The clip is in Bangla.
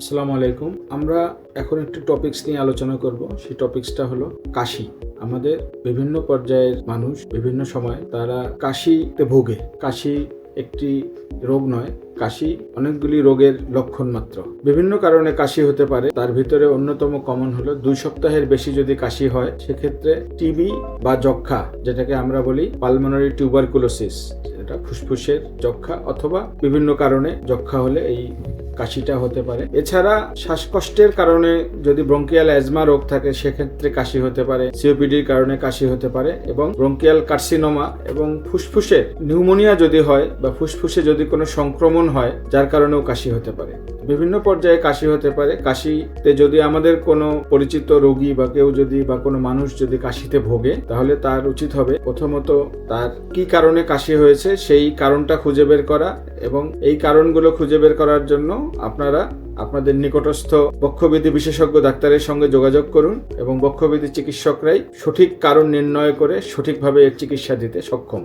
আসসালামু আলাইকুম। আমরা এখন একটি টপিকস নিয়ে আলোচনা করব। সেই টপিকসটা হলো কাশি। আমাদের বিভিন্ন পর্যায়ের মানুষ বিভিন্ন সময় তারা কাশিতে ভোগে। কাশি একটি রোগ নয়, কাশি অনেকগুলি রোগের লক্ষণ মাত্র। বিভিন্ন কারণে কাশি হতে পারে। তার ভিতরে অন্যতম কমন হলো দুই সপ্তাহের বেশি যদি কাশি হয়, সেক্ষেত্রে টিবি বা যক্ষা যেটাকে আমরা বলি পালমোনারি টিউবারকুলোসিস এটা ফুসফুসের যক্ষা অথবা বিভিন্ন কারণে যক্ষা হলে এই কাশিটা হতে পারে। এছাড়া শ্বাসকষ্টের কারণে যদি ব্রঙ্কিয়াল অ্যাজমা রোগ থাকে, সেক্ষেত্রে কাশি হতে পারে সিওপিডির কারণে কাশি হতে পারে এবং ব্রঙ্কিয়াল কার্সিনোমা এবং ফুসফুসে নিউমোনিয়া যদি হয় বা ফুসফুসে যদি কোনো সংক্রমণ হয়, যার কারণেও কাশি হতে পারে। বিভিন্ন পর্যায়ে কাশি হতে পারে। কাশিতে যদি আমাদের কোনো পরিচিত রোগী বা কেউ যদি বা কোনো মানুষ যদি কাশিতে ভোগে, তাহলে তার উচিত হবে প্রথমত তার কি কারণে কাশি হয়েছে, সেই কারণটা খুঁজে বের করা এবং এই কারণগুলো খুঁজে বের করার জন্য আপনারা আপনাদের নিকটস্থ বক্ষবিধি বিশেষজ্ঞ ডাক্তারের সঙ্গে যোগাযোগ করুন এবং বক্ষবিধি চিকিৎসকরাই সঠিক কারণ নির্ণয় করে সঠিকভাবে এর চিকিৎসা দিতে সক্ষম।